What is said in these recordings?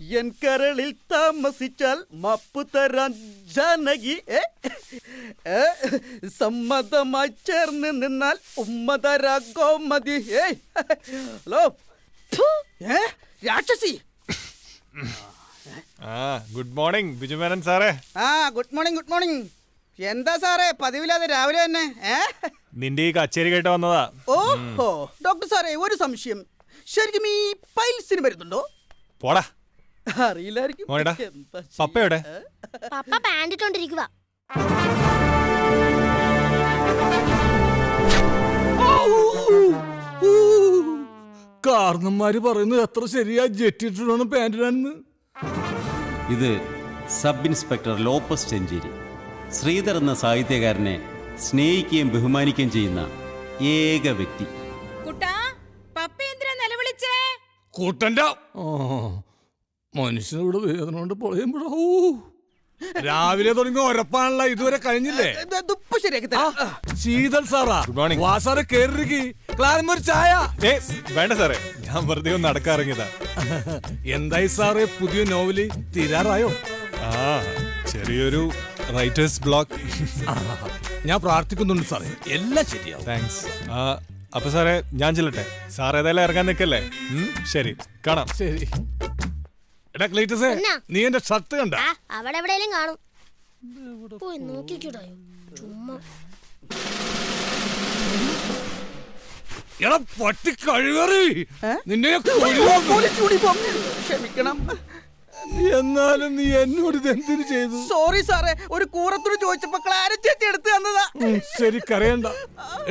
N കരളിൽ താമസിച്ചാൽ മപ്പു തരാൻ ജാനകി ഏ? ഏ? സമ്മതമായി ചേർന്ന് നിന്നാൽ ഉമ്മ തരാ ഗോമതി ഏയ്. ഹലോ? രാക്ഷസി. ആ ഗുഡ് മോർണിംഗ് ബിജുമേനൻ സാറേ. ആ ഗുഡ് മോർണിംഗ് ഗുഡ് മോർണിംഗ്. എന്താ സാറേ പതിവില്ലാതെ രാവിലെ തന്നെ ഏ? നിന്റെ ഈ കച്ചേരി കേട്ട് വന്നതാ. ഓഹോ ഡോക്ടർ സാറേ ഒരു സംശയം. ശരിക്കും ഈ പൈൽസിന് വരുന്നുണ്ടോ പോടാ. അറിയില്ലായിരിക്കും. മോനെടാ, എന്താ ചെയ്യാ? പപ്പ എവിടെ? ഏ? പപ്പ പാന്റ് ഇട്ടോണ്ടിരിക്കുക കാരണന്മാര് പറയുന്നത് എത്ര ശരിയാ ജെറ്റിട്ടാണ് പാന്റിനാണെന്ന് ഇത് sub inspector Lopez Chencheri. Sreedhar എന്ന സാഹിത്യകാരനെ സ്നേഹിക്കുകയും ബഹുമാനിക്കുകയും ചെയ്യുന്ന ഏക വ്യക്തി. കുട്ടാ പപ്പ എന്തിനാ നിലവിളിച്ചേ? കൂട്ടണ്ട മനുഷ്യനിവിടെ വേദന കൊണ്ട് പൊളയുമ്പോഴോ. രാവിലെ തുടങ്ങി ഉറപ്പാണല്ല ഇതുവരെ കഴിഞ്ഞില്ലേ. ശീതൽ സാറാ. വാ സാറെ കേറിക്ക് ഒരു ചായ. ഏ വേണ്ട സാറേ ഞാൻ വെറുതെ ഒന്ന് നടക്കാറിങ്ങിയതാ. എന്തായി സാറേ പുതിയ നോവൽ തീരാറായോ? ആ ചെറിയൊരു റൈറ്റേഴ്സ് ബ്ലോക്ക് ആ, ഞാൻ പ്രാർത്ഥിക്കുന്നുണ്ട് സാറേ എല്ലാം ശരിയാവും. താങ്ക്സ് അപ്പൊ സാറേ ഞാൻ ചെല്ലട്ടെ. സാർ ഏതായാലും ഇറങ്ങാൻ നിൽക്കല്ലേ? ശരി കാണാം. ശരി. എടാ ക്ലീറ്റസേ എന്നാ? നീ എന്റെ ഷർട്ട് കണ്ട? ആ അവിടെ എവിടെയെങ്കിലും കാണും. പോയി നോക്കിക്കൂടായോ ചുമ്മാ. എടാ പട്ടി കഴിവറി ഏ? നിന്നെ ഞാൻ അയ്യോ, കൊല്ലും. പോലീസ് യൂണിഫോം ക്ഷമിക്കണം. എന്നാലും നീ എന്നോട് ഇതെന്തിനു ചെയ്തു? സോറി സാറേ ഒരു കൂറത്തോട് ചോദിച്ചപ്പോ ക്ലാര ചേച്ചി എടുത്തു തന്നതാ. ഉം, ശരി കരയണ്ട.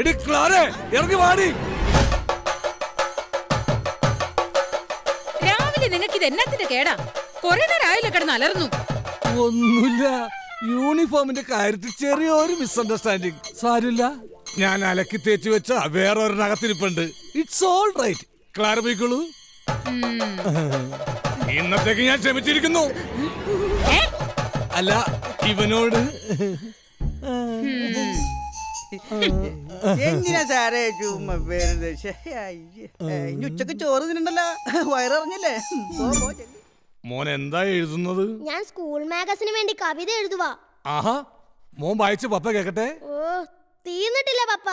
എടി ക്ലാരേ ഇറങ്ങി വാടി. രാവിലെ നിങ്ങൾക്ക് ഇത് എന്നത്തിന്റെ കേടാ? കൊറേ നേരം ആയില്ല കിടന്ന് അലർന്നു ഒന്നുമില്ല. യൂണിഫോമിന്റെ കാര്യത്തിൽ ചെറിയൊരു മിസ്അണ്ടർസ്റ്റാൻഡിങ് സാരില്ല ഞാൻ അലക്കി തേച്ചു വെച്ച വേറെ ഒരെണ്ണകത്തിരിപ്പുണ്ട് ഇറ്റ്സ് ഓൾ റൈറ്റ് ക്ലാര പോയിക്കോളൂ. ഇന്നത്തേക്ക് ഞാൻ ക്ഷമിച്ചിരിക്കുന്നു. അല്ല ഇവനോട്. എന്തിനാ സാറേ ചുമ്മാ അയ്യേ. ഏ, ഇനി ഉച്ചയ്ക്ക് ചോറ് തിന്നണ്ടല്ലോ. വയറിഞ്ഞില്ലേ മോൻ എന്താ എഴുതുന്നത്? ഞാൻ സ്കൂൾ മാഗസിന് വേണ്ടി കവിത എഴുതുവാ. ആഹാ മോൻ വായിച്ച് പപ്പ കേക്കട്ടെ? ഓ തീർന്നിട്ടില്ല പപ്പ.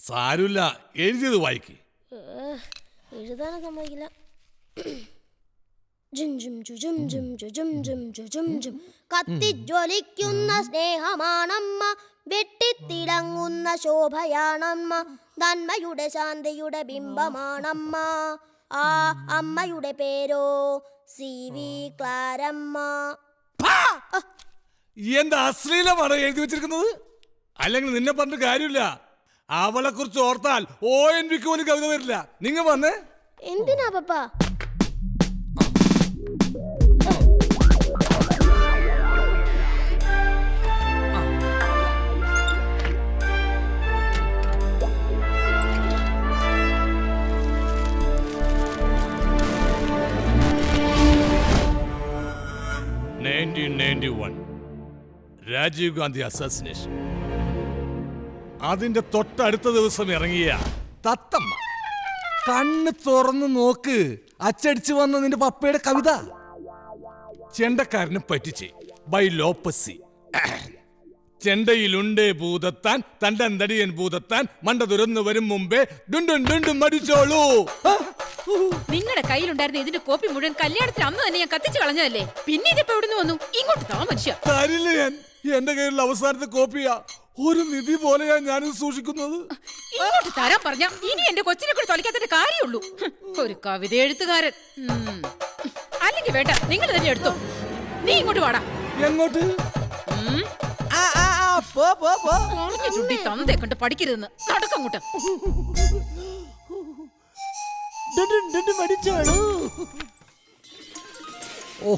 സാരമില്ല എഴുതിയത് വായിക്ക്. എഴുതാനും സമ്മതിക്കില്ല. ജും ജും ജു ജും ജും ജും ജും ജു ജും ജും. കത്തിജ്വലിക്കുന്ന സ്നേഹമാണമ്മ. വെട്ടിത്തിളങ്ങുന്ന ശോഭയാണമ്മ. നന്മയുടെ ശാന്തിയുടെ ബിംബമാണമ്മ. ആ അമ്മയുടെ പേരോ സി വി ക്ലാരമ്മ. എന്താ അശ്ലീലമാണ് എഴുതി വെച്ചിരിക്കുന്നത്? അല്ലെങ്കിൽ നിന്നെ പറഞ്ഞിട്ട് കാര്യമില്ല? അവളെ കുറിച്ച് ഓർത്താൽ ഓ എൻ വിക്ക് പോലും കവിത വരില്ല. നിങ്ങ വന്നേ. എന്തിനാ പപ്പ? രാജീവ് ഗാന്ധി അസാസിനേഷൻ. അതിന്റെ തൊട്ടടുത്ത ദിവസം ഇറങ്ങിയ തത്തമ്മ. കണ്ണ് തുറന്ന് നോക്ക്. അച്ചടിച്ചു വന്ന നിന്റെ പപ്പയുടെ കവിത. ചെണ്ടക്കാരനെ പറ്റിച്ച്. ബൈ ലോപ്പസി. ചെണ്ടയിലുണ്ടേ ഭൂതത്താൻ തണ്ടന്തടിയൻ ഭൂതത്താൻ മണ്ട തുരന്നു വരും മുമ്പേ. ഡുണ്ടും ഡുണ്ടും മടിച്ചോളൂ. നിങ്ങളുടെ കയ്യിലുണ്ടായിരുന്ന ഇതിന്റെ കോപ്പി മുഴുവൻ കല്യാണത്തിന് അന്ന് തന്നെ ഞാൻ കത്തിച്ചു കളഞ്ഞതല്ലേ പിന്നെ ഇതിപ്പോ എവിടുന്ന് വന്നു ഇങ്ങോട്ട് താ മനുഷ്യ തരില്ല ഞാൻ എന്റെ കയ്യിലുള്ള അവസാനത്തെ കോപ്പിയാ ഒരു നിധി പോലെയാ ഞാനിത് സൂക്ഷിക്കുന്നത് ഇങ്ങോട്ട് തരാൻ പറഞ്ഞ ഇനി എന്റെ കൊച്ചിനെ കൂടി തൊലിക്കാത്തതിന്റെ കാര്യമുള്ളൂ ഒരു കവിത എഴുത്തുകാരൻ. അല്ലെങ്കിൽ വേണ്ട നിങ്ങൾ തന്നെ എടുത്തോ നീ ഇങ്ങോട്ട് വാടാ എങ്ങോട്ട് ആ ആ ആ പോ പോ പോ ചുണ്ടി തന്തേ കണ്ട് പഠിക്കരുതെന്ന് നടക്കങ്ങോട്ട് ഡുണ്ടും ഡുണ്ടും മടിച്ചോളൂ ഓ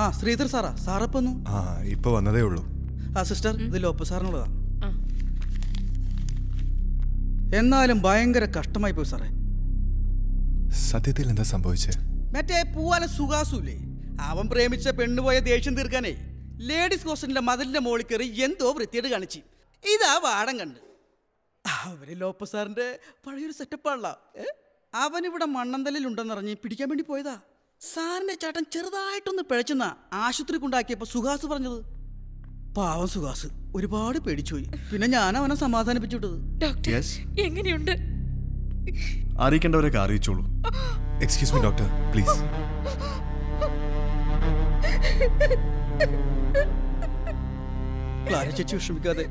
ആ ശ്രീധർ സാറാ. സാറപ്പൊന്നു ആ ഇപ്പൊ വന്നതേ ഉള്ളൂ. ആ സിസ്റ്റർ ഇത് ലോപ്പ സാറിനുള്ളതാ എന്നാലും ഭയങ്കര കഷ്ടമായി പോയി സാറേ. സത്യത്തിൽ എന്താ സംഭവിച്ചേ? മറ്റേ പൂവാല സുഖാസുല്ലേ? അവൻ പ്രേമിച്ച പെണ്ണുപോയ ദേഷ്യം തീർക്കാനേ ലേഡീസ് ഹോസ്റ്റലിന്റെ മതിലിന്റെ മോളിൽ കയറി എന്തോ വൃത്തിയായിട്ട് കാണിച്ചു. ഇതാ വാടം കണ്ട് അവർ ലോപ്പ സാറിന്റെ പഴയൊരു സെറ്റപ്പാണല്ല അവനിവിടെ മണ്ണന്തലിൽ ഉണ്ടെന്നറിഞ്ഞ് പിടിക്കാൻ വേണ്ടി പോയതാ. സാറിന്റെ ചേട്ടൻ ചെറുതായിട്ടൊന്ന് പിഴച്ചെന്ന ആശുപത്രി കൊണ്ടാക്കിയപ്പോ സുഹാസ് പറഞ്ഞത്? പാവം സുഹാസ് ഒരുപാട് പേടിച്ചുപോയി. പിന്നെ ഞാൻ അവനെ സമാധാനിപ്പിച്ചു വിട്ടത് ഡോക്ടർ യെസ് എങ്ങനെയുണ്ട്? അറിയിക്കേണ്ടവരൊക്കെ അറിയിച്ചോളൂ. Excuse me doctor please Clara ചേച്ചി വിഷമിക്കാതെ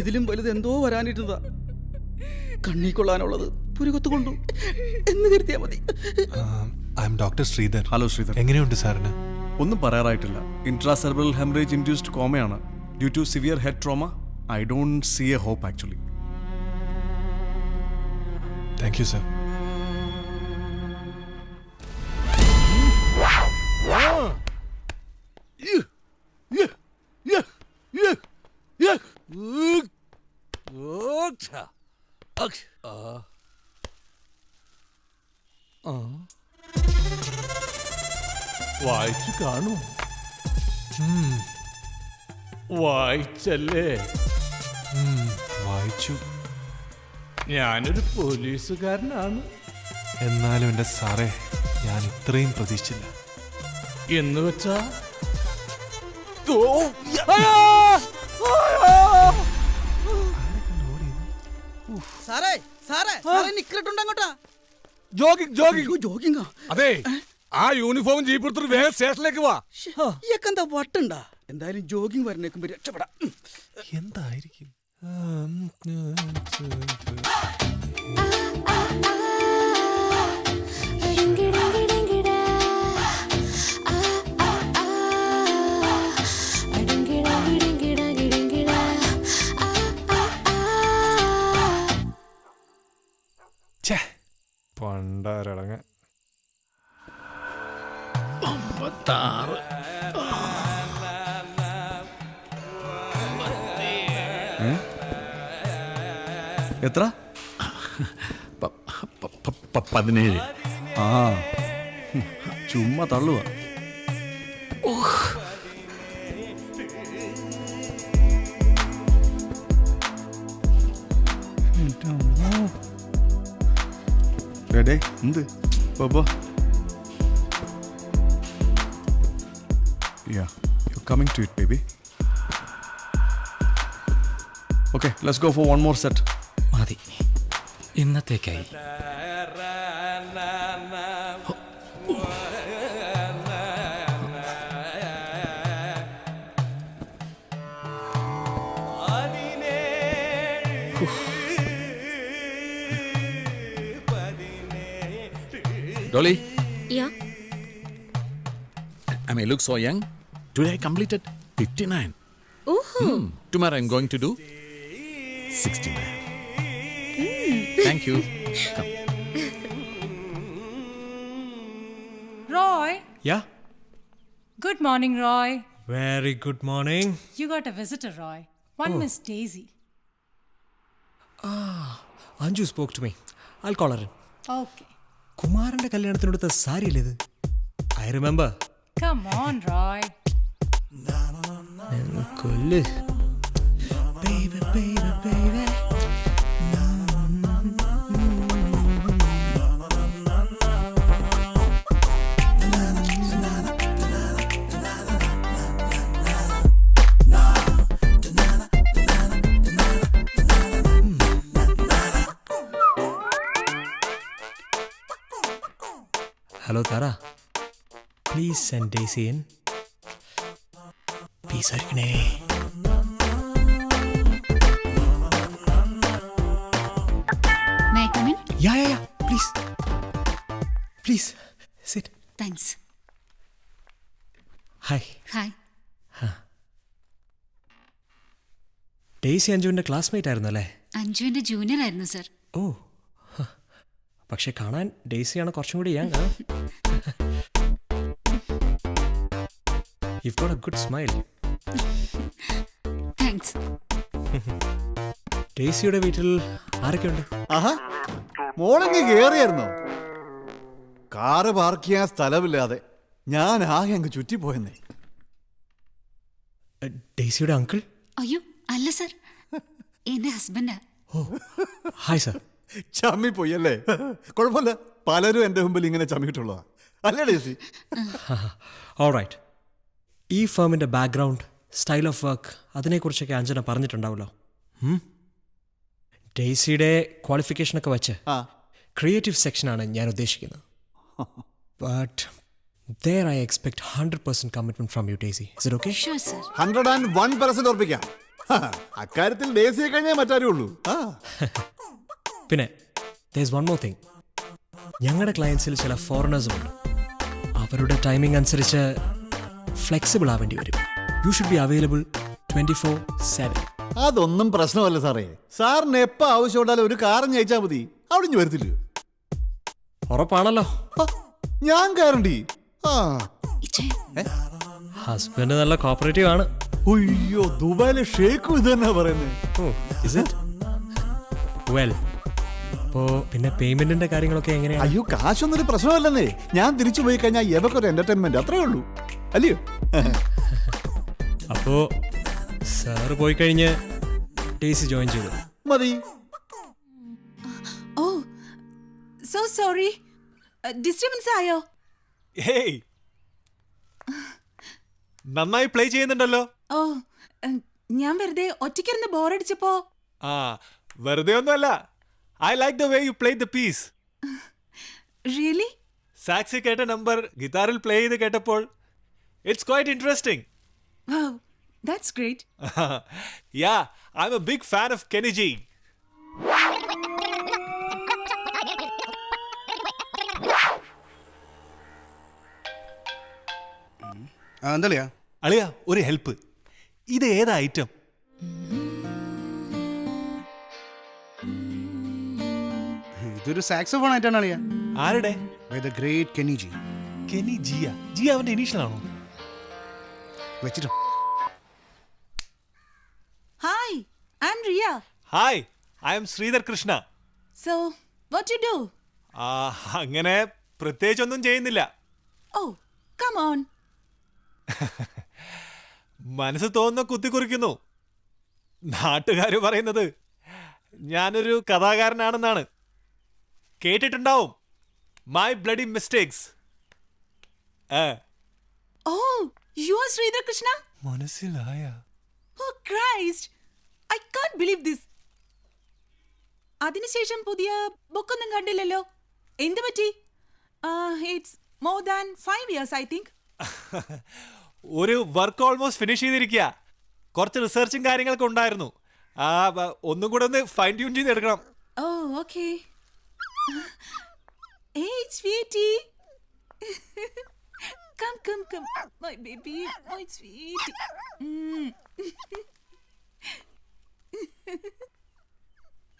ഇതിലും വലുത് എന്തോ വരാനിരുന്നതാ. കണ്ണീ കൊള്ളാനുള്ളത് പുരുകത്ത് കൊണ്ടു. എന്ന് കരുതിയാ മതി. I'm doctor Sreedhar. Hello Sreedhar. എങ്ങനെയുണ്ട് സാറിന്? ഒന്നും പറയാറായിട്ടില്ല. Intracerebral haemorrhage induced കോമയാണ് due to severe head trauma I don't see a hope actually thank you sir വായിച്ചു കാണൂ. വായിച്ചല്ലേ? വായിച്ചു. ഞാനൊരു പോലീസുകാരനാണ്. എന്നാലും എന്റെ സാറേ ഞാൻ ഇത്രയും പ്രതീക്ഷിച്ചില്ല. എന്ന് വെച്ചാ? സാറേ സാറേ സാറേ നിക്കറിട്ടുണ്ട് അങ്ങോട്ടാ ജോഗിങ്. ജോഗിങ് ജോഗിങ്ങാ? അതെ. ആ യൂണിഫോം ജീപ്പ് എടുത്തിട്ട് വേഗം സ്റ്റേഷനിലേക്ക് വാ. ഇയൊക്കെന്താ വട്ടുണ്ടാ? എന്തായാലും ജോഗിങ് വരണേക്കുമ്പോ രക്ഷപ്പെടാം. എന്തായിരിക്കും? ഡിങ്കിടിങ്കിടിങ്കിടാ. പണ്ടാരടങ്ങ എത്ര? പതിനേഴ്. ആ. ചുമ്മാ തള്ളുക ഡേ എന്ത്? ബബാ yeah you coming to it baby okay let's go for one more set മതി. ഇന്നത്തേക്കായി. Dolly, Yeah. I may look so young. Today I completed 59. Ooh. Tomorrow I'm going to do 69. Thank you. Come. Roy, Yeah? good morning, Roy. Very good morning. You got a visitor, Roy. One Miss Daisy. Anju spoke to me. I'll call her in. Okay. കുമാരന്റെ കല്യാണത്തിനടുത്ത സാരിയല്ലേ ഇത് I remember Come on, Roy. കൊല്ല് Baby, baby, baby. Hello Tara please send Daisy in in? Yeah yeah yeah please please sit Thanks. Hi Hi. Daisy അഞ്ജുവിന്റെ classmate ആയിരുന്നു അല്ലേ അഞ്ജുവിന്റെ junior ആയിരുന്നു sir ഓ. പക്ഷെ കാണാൻ ഡേസിയാണ് കുറച്ചും കൂടി young You've got a good smile. ഡേസിയുടെ വീട്ടിൽ ആരൊക്കെയുണ്ട്? ആഹാ മോളങ്ങ് കേറിയായിരുന്നോ? കാറ് പാർക്ക് ചെയ്യാൻ സ്ഥലമില്ലാതെ ഞാൻ ആകെ അങ്ങ് ചുറ്റിപ്പോയെന്നേ. പോയെന്നേ ഡേസിയുടെ അങ്കിൾ? അയ്യോ അല്ല സർ. എന്റെ ഹസ്ബൻഡാ. Hi sir. ചമ്മി പോയി അല്ലേ കുഴപ്പമില്ല. പലരും എന്റെ മുമ്പിൽ ഇങ്ങനെ ചമ്മിയിട്ടുള്ളതാ. അല്ലേ ഡേസി ഓൾറൈറ്റ് ഈ ഫേമിന്റെ ബാക്ക്ഗ്രൗണ്ട് സ്റ്റൈൽ ഓഫ് വർക്ക് അതിനെക്കുറിച്ചൊക്കെ അഞ്ജന പറഞ്ഞിട്ടുണ്ടാവല്ലോ ഡെയ്സിയുടെ ഡേസിയുടെ ക്വാളിഫിക്കേഷനൊക്കെ വെച്ച് ആ. ക്രിയേറ്റീവ് സെക്ഷനാണ് ഞാൻ ഉദ്ദേശിക്കുന്നത്. But there I expect hundred percent commitment from you Daisy Is it okay? Sure, sir hundred and one percent ഉറപ്പിക്കാം. ഹാ, അക്കാര്യത്തിൽ ഡേസിയെ കഴിഞ്ഞേ മറ്റാരും ഉള്ളൂ. ആ. പിന്നെ ദേസ് വൺ മോർ തിങ് ഞങ്ങളുടെ ക്ലയൻസിൽ ചില ഫോറിനേഴ്സും ഉണ്ട്. അവരുടെ ടൈമിംഗ് അനുസരിച്ച് ഫ്ലെക്സിബിൾ ആവേണ്ടി വരും. You should be available twenty four seven അതൊന്നും പ്രശ്നമല്ല സാറേ. സാറിന് എപ്പോ ആവശ്യമുണ്ടാലും ഒരു കാറും അയച്ചാൽ മതി. അവിടെ നിന്ന് വരത്തില്ല? ഉറപ്പാണല്ലോ. ആ, ഞാൻ ഗ്യാരണ്ടി ആ. ഹസ്ബൻഡ് നല്ല കോപ്പറേറ്റീവ് ആണ്. അയ്യോ ദുബായിലെ ഷേക്കും ഇത് തന്നെ പറയുന്നത് വെൽ അപ്പോൾ പിന്നെ പേയ്മെന്റിന്റെ കാര്യങ്ങളൊക്കെ എങ്ങനെയാ അയ്യോ കാശൊന്നും ഒരു പ്രശ്നമല്ലെന്നേ. ഞാൻ തിരിച്ചു പോയി കഴിഞ്ഞാൽ എവക്കൊരു എന്റർടൈൻമെന്റ് അത്രേ ഉള്ളൂ. അല്ലയോ? അപ്പോ സാറ് പോയി കഴിഞ്ഞ് ഡേസി ജോയിൻ ചെയ്തു. മതി. ഓ സോ സോറി ഡിസ്റ്റർബൻസ് ആയോ? ഹേയ്. നന്നായി പ്ലേ ചെയ്യുന്നുണ്ടല്ലോ. ഓ ഞാൻ വെറുതെ ഒറ്റയ്ക്കിരുന്ന് ബോറടിച്ചപ്പോ ആ വെറുതെ ഒന്നുമല്ല. I like the way you play the piece really സാക്സി കേട്ട നമ്പർ ഗിറ്റാറിൽ പ്ലേ ചെയ്ത് കേട്ടപ്പോൾ it's quite interesting that's great. yeah, I'm a big fan of Kenny G. എന്തളിയാ? അളിയ ഒരു ഹെൽപ്പ് ഇത് ഏതാ ഐറ്റം ഇതൊരു സാക്സോഫോൺ ആയിട്ടാണ് അളിയ ആരുടെ? By the great Kenny G Kenny Jiya ജിയ അവന്റെ ഇനീഷ്യൽ ആണോ? വെച്ചിട്ടോ? M Riya hi I'm Sreedhar Krishna so what you do ആ അങ്ങനെ പ്രത്യേകിച്ചൊന്നും ചെയ്യുന്നില്ല. Oh, come on. മനസ്സ് തോന്നുന്ന കുത്തിക്കുറിക്കുന്നു നാട്ടുകാർ പറയുന്നത് ഞാനൊരു കഥാകാരനാണെന്നാണ്. കേട്ടിട്ടുണ്ടാവും. My bloody mistakes oh you are Sreedhar Krishna മനസ്സിലായ. ഓ Christ I can believe this അതിനുശേഷം പുതിയ ബുക്കൊന്നും കണ്ടില്ലല്ലോ. എന്ത് പറ്റി? It's more than five years I think ഒരു വർക്ക് ഓൾമോസ്റ്റ് ഫിനിഷ് ചെയ്തിരിക്കുക കുറച്ച് റിസർച്ചും കാര്യങ്ങളൊക്കെ ഉണ്ടായിരുന്നു. ആ ബ- ഒന്നും കൂടെ ഒന്ന് ഫൈൻ ട്യൂൺ ചെയ്ത് എടുക്കണം. ഓ okay. Come, sweetie come come come my baby my sweetie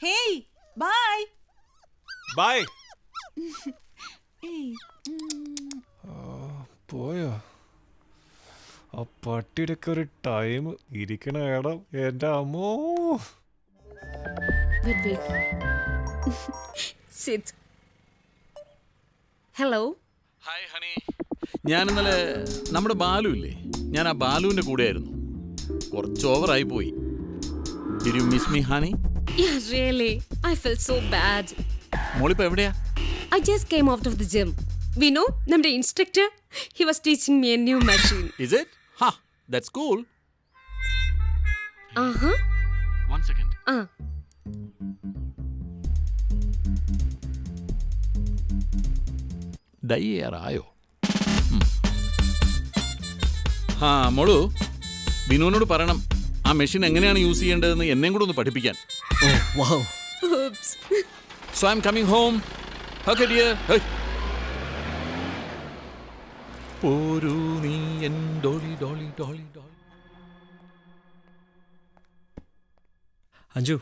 hey bye bye പോയോ ആ പട്ടിയുടെ ഒക്കെ ഒരു ടൈം ഇരിക്കണ ഇടം എന്റെ അമ്മോ. Hello wait. Sit. Hello. Hi honey ഞാൻ ഇന്നലെ നമ്മുടെ ബാലു ഇല്ലേ? ഞാൻ ആ ബാലുവിന്റെ കൂടെയായിരുന്നു. കുറച്ച് ഓവറായി പോയി. Did you miss me, honey? Yeah, really. I felt so bad. മോളിപ്പോ എവിടെയാ I just came out of the gym. We know, നമ്മുടെ instructor, he was teaching me a new machine. Is it? Ha, that's cool. Uh-huh. One second. Ah. Dye ചെയ്യാറായോ ഉം. ആ മോളു ബിനുവിനോട് പറയണം ആ machine എങ്ങനെയാണ് use ചെയ്യേണ്ടതെന്ന് എന്നെയും കൂടെ ഒന്ന് പഠിപ്പിക്കാൻ. So I'm coming home okay dear പോരൂ നീ N Dolly Dolly Dolly Dolly. Anju.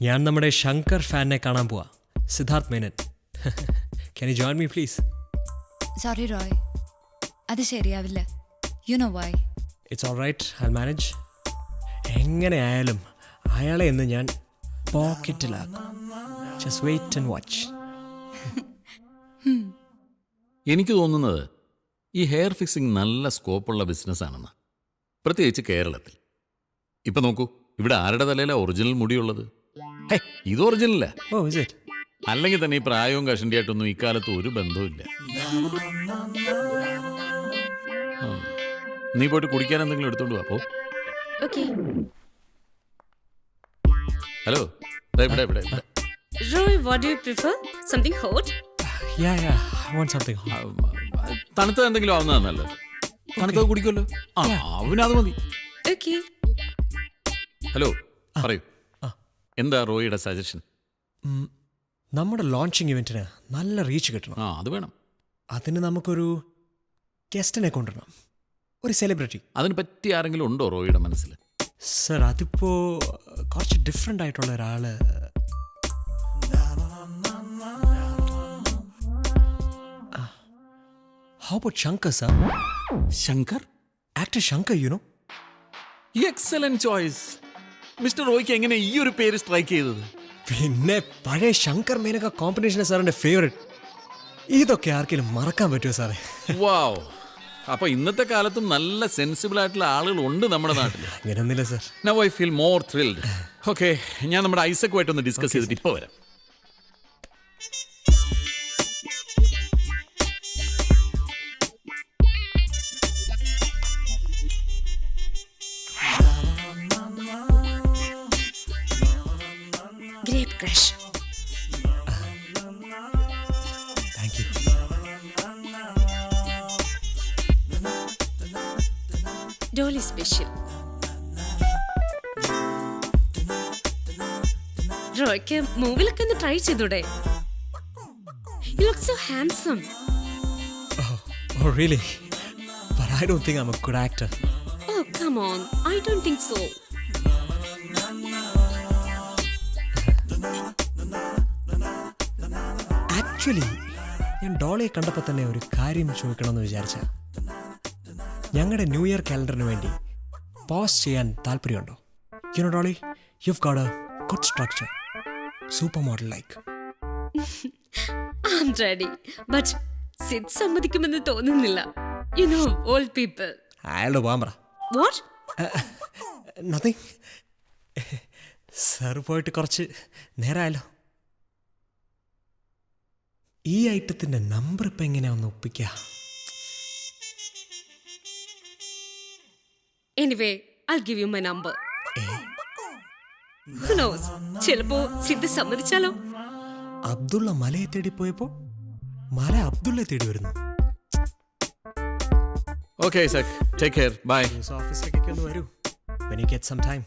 ഞാൻ നമ്മുടെ ശങ്കർ ഫാനിനെ കാണാൻ പോവാ. Siddharth Menon. Can you join me please sorry Roy അത് ശരിയാവില്ല. You know why it's all right I manage എങ്ങനെയായാലും അയാളെ എന്ന് ഞാൻ പോക്കറ്റിലാക്കും. ജസ്റ്റ് വെയിറ്റ് ആൻഡ് വാച്ച് എനിക്ക് തോന്നുന്നത് ഈ ഹെയർ ഫിക്സിംഗ് നല്ല സ്കോപ്പുള്ള ബിസിനസ്സാണെന്ന് പ്രത്യേകിച്ച് കേരളത്തിൽ. ഇപ്പൊ നോക്കൂ ഇവിടെ ആരുടെ തലയിലാണ് ഒറിജിനൽ മുടിയുള്ളത്? ഹേ, ഇത് ഒറിജിനല്ല ഓ ഇസ് ഇറ്റ് അല്ലെങ്കിൽ തന്നെ ഈ പ്രായവും കഷണ്ടിയായിട്ടൊന്നും ഇക്കാലത്ത് ഒരു ബന്ധവുമില്ല. നീ പോയിട്ട് കുടിക്കാൻ എന്തെങ്കിലും എടുത്തോണ്ട് വാ പോ. Okay. ഹലോ. ദാ ഇവിടെ ഇവിടെ ഇവിടെ. Roy, what do you prefer? Something yeah yeah I want something ആ, എന്തെങ്കിലും ആവുന്നതാ നല്ലത്. തണുത്തത് കുടിക്കുമല്ലോ? ആ അവനത് മതി. ഓക്കേ ഹലോ പറയൂ. എന്താ റോയിയുടെ സജഷൻ? നമ്മുടെ ലോഞ്ചിങ് ഇവന്റിന് നല്ല റീച്ച് കിട്ടണം. ആ അത് വേണം. അതിന് നമുക്കൊരു ഗസ്റ്റിനെ കൊണ്ടുവരണം. ഒരു സെലിബ്രിറ്റി അതിന് പറ്റി ആരെങ്കിലും ഉണ്ടോ റോയിയുടെ മനസ്സിൽ? സർ അതിപ്പോ കുറച്ച് ഡിഫറെന്റ് ആയിട്ടുള്ള ഒരാൾ. How about Shankar sir Shankar? Actor Shankar you know excellent choice mister റോയ്ക്ക് എങ്ങനെ ഈ ഒരു പേര് സ്ട്രൈക്ക് ചെയ്തത്? പിന്നെ പഴയ ശങ്കർ മേനക കോമ്പിനേഷൻ സാറിന്റെ ഫേവറേറ്റ് ഇതൊക്കെ ആർക്കെങ്കിലും മറക്കാൻ പറ്റുമോ സാറേ വാവ് അപ്പൊ ഇന്നത്തെ കാലത്തും നല്ല സെൻസിബിൾ ആയിട്ടുള്ള ആളുകൾ ഉണ്ട് നമ്മുടെ നാട്ടിൽ അങ്ങനെയൊന്നുമില്ല sir now I feel more thrilled okay ഞാൻ നമ്മുടെ ഐസക്കുമായിട്ടൊന്ന് ഡിസ്കസ് ചെയ്തിട്ട് ഇപ്പോൾ വരാം. Grape crush. Dolly സ്പെഷ്യൽ റോയ്ക്ക് മൂവിലൊക്കെ ഒന്ന് ട്രൈ ചെയ്തൂടെ? You look so handsome Oh, really? But I don't think I'm a good actor. Oh come on I don't think so actually ഞാൻ ഡോളിയെ കണ്ടപ്പോൾ തന്നെ ഒരു കാര്യം ചോദിക്കണമെന്ന് വിചാരിച്ച ഞങ്ങളുടെ ന്യൂ ഇയർ കാലണ്ടറിന് വേണ്ടി പോസ് ചെയ്യാൻ താല്പര്യമുണ്ടോ? You know Dolly you've got a good structure super model like I'm ready but Sid സമ്മതിക്കുമെന്ന് തോന്നുന്നില്ല. യു നോ ഓൾഡ് പീപ്പിൾ അയാളുടെ പോകാൻ പറ വാട്ട് നത്തിങ് സാർ പോയിട്ട് കുറച്ച് നേരമായല്ലോ ഈ ഐറ്റത്തിന്റെ നമ്പർ ഇപ്പം എങ്ങനെയാ ഒന്ന് ഒപ്പിക്കുക anyway I give you my number ചിലപ്പോ സിദ്ധ സമ്മതിച്ചാലോ? അബ്ദുള്ള മലയെ തേടി പോയപ്പോ മല അബ്ദുള്ള തേടി വരുന്നു. Okay Isaac take care bye news ഓഫീസിലേക്കൊക്കെ ഒന്ന് വരൂ. When you get some time.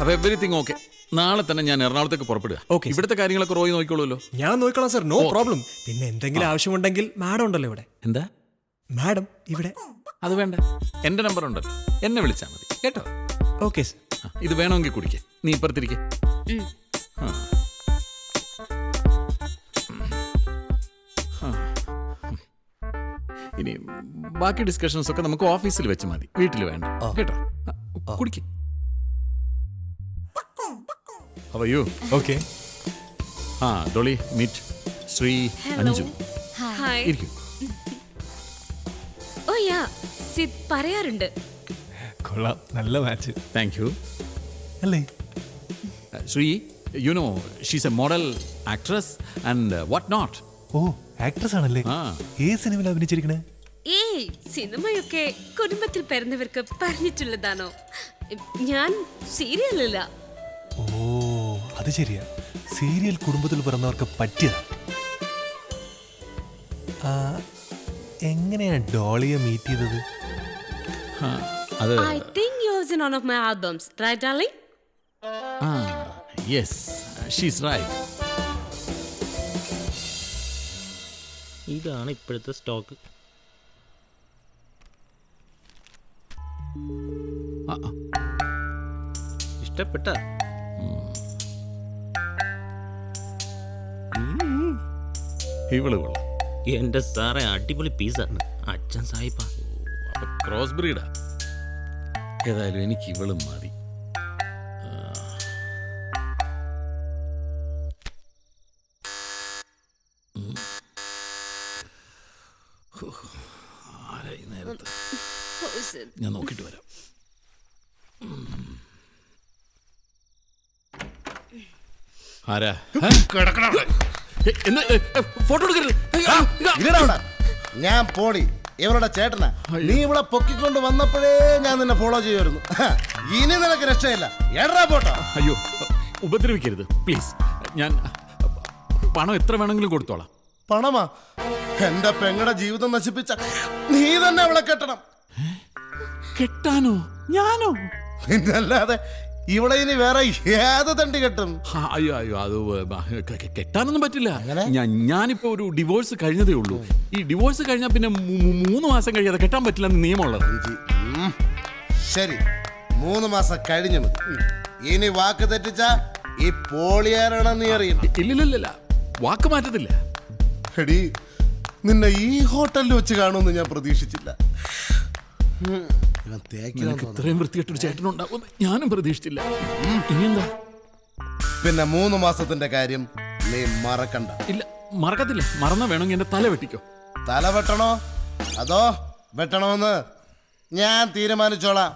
അപ്പൊ എവറിത്തിങ് ഓക്കെ നാളെ തന്നെ ഞാൻ എറണാകുളത്തേക്ക് പുറപ്പെടുക. ഓക്കെ. ഇവിടുത്തെ കാര്യങ്ങളൊക്കെ റോയി നോക്കിക്കോളൂല്ലോ ഞാൻ നോക്കണം സർ നോ. പ്രോബ്ലം പിന്നെ എന്തെങ്കിലും ആവശ്യമുണ്ടെങ്കിൽ മാഡം ഉണ്ടല്ലോ ഇവിടെ. എന്താ? മാഡം ഇവിടെ. അത് വേണ്ട. എന്റെ നമ്പർ ഉണ്ടല്ലോ എന്നെ വിളിച്ചാൽ മതി. കേട്ടോ? Okay sir. ഇത് വേണമെങ്കിൽ കുടിക്കേ. നീ ഇപ്പുറത്തിരിക്കെ. ഇനി ബാക്കി ഡിസ്കഷൻസ് ഒക്കെ നമുക്ക് ഓഫീസിൽ വെച്ച് മതി. വീട്ടിൽ വേണ്ട. കേട്ടോ? കുടിക്കേ. അവയോ ഓക്കെ ആ ഡോളി മീറ്റ് ശ്രീ അഞ്ജു. ഇരിക്കും. സിദ് പറയാറുണ്ട്. കൊള്ളാം. നല്ല മാച്ച് താങ്ക് യു അല്ലേ? Sree you know she's a model actress and what not oh actress ആണല്ലേ. ഏത് സിനിമയിൽ അഭിനയിച്ചിരിക്കണേ? ഏയ് സിനിമയൊക്കെ കുടുംബത്തിൽ പിറന്നവർക്ക് പറഞ്ഞിട്ടുള്ളതാണോ? ഞാൻ സീരിയലല്ല. ഓ അത് ശരിയാ. സീരിയൽ കുടുംബത്തിൽ പിറന്നവർക്ക് പറ്റിയതാ. ആ, എങ്ങനെയാ ഡോളിയെ മീറ്റ് ചെയ്തത്? അത് I think you was in one of my albums, darling? ആ യെസ് ഷീസ് റൈറ്റ് ഇതാണ് ഇപ്പോഴത്തെ സ്റ്റോക്ക് ഇഷ്ടപ്പെട്ട? ഇവൾ കൊള്ളാം. എന്റെ സാറേ അടിപൊളി പീസ അച്ഛൻ സായിപ്പ അപ്പൊ ക്രോസ് ബ്രീഡാ ഏതായാലും എനിക്ക് ഇവളും മതി. നേരത്ത്? ഞാൻ നോക്കിട്ട് വരാം. ആരാ? ഫോട്ടോ എടുക്കരുത്. ഞാൻ പോടി. ഇവരുടെ ചേട്ടനാ. നീ ഇവിടെ പൊക്കിക്കൊണ്ട് വന്നപ്പോഴേ ഞാൻ നിന്നെ ഫോളോ ചെയ്യുമായിരുന്നു. ഇനി നിനക്ക് രക്ഷയില്ല. എടാ പോട്ടോ. അയ്യോ ഉപദ്രവിക്കരുത്. പ്ലീസ് ഞാൻ പണം എത്ര വേണമെങ്കിലും കൊടുത്തോളാം. പണമാ? എന്റെ പെങ്ങളുടെ ജീവിതം നശിപ്പിച്ച നീ തന്നെ അവളെ കെട്ടണം. കെട്ടാനോ? ഞാനോ? പിന്നല്ലാതെ ഇവിടെ ഇനി വേറെ ഏത് തണ്ടി കെട്ടും? അയ്യോ അയ്യോ അത് കെ- കെ- കെട്ടാനൊന്നും പറ്റില്ല. ഞാൻ ഞാനിപ്പോ ഒരു ഡിവോഴ്സ് കഴിഞ്ഞതേ ഉള്ളൂ. ഈ ഡിവോഴ്സ് കഴിഞ്ഞാൽ പിന്നെ മൂ- മൂ- മൂന്ന് മാസം കഴിയാതെ കെട്ടാൻ പറ്റില്ല നിയമമുള്ളത്. ഉം. ശരി. മൂന്ന് മാസം കഴിഞ്ഞു മതി. ഇനി വാക്ക് തെറ്റിച്ച ഈ പോളിയാരാണെന്ന് നീ അറിയും ഇല്ലില്ലില്ല. വാക്ക് മാറ്റത്തില്ല. എടി നിന്നെ ഈ ഹോട്ടലിൽ വെച്ച് കാണുമെന്ന് ഞാൻ പ്രതീക്ഷിച്ചില്ല. ഉം. ഇവൻ തേക്കിലാന്ന് നിനക്ക് തോന്നുന്നു. ഇത്രയും വൃത്തികെട്ടൊരു ചേട്ടനുണ്ടാവും ഞാനും പ്രതീക്ഷിച്ചില്ല. ഇനിയെന്താ? പിന്നെ മൂന്ന് മാസത്തിന്റെ കാര്യം നീ മറക്കണ്ട. ഇല്ല മറക്കത്തില്ല. മറന്ന വേണമെങ്കിൽ എന്റെ തല വെട്ടിക്കോ. തല വെട്ടണോ? അതോ വെട്ടണമെന്ന് ഞാൻ തീരുമാനിച്ചോളാം.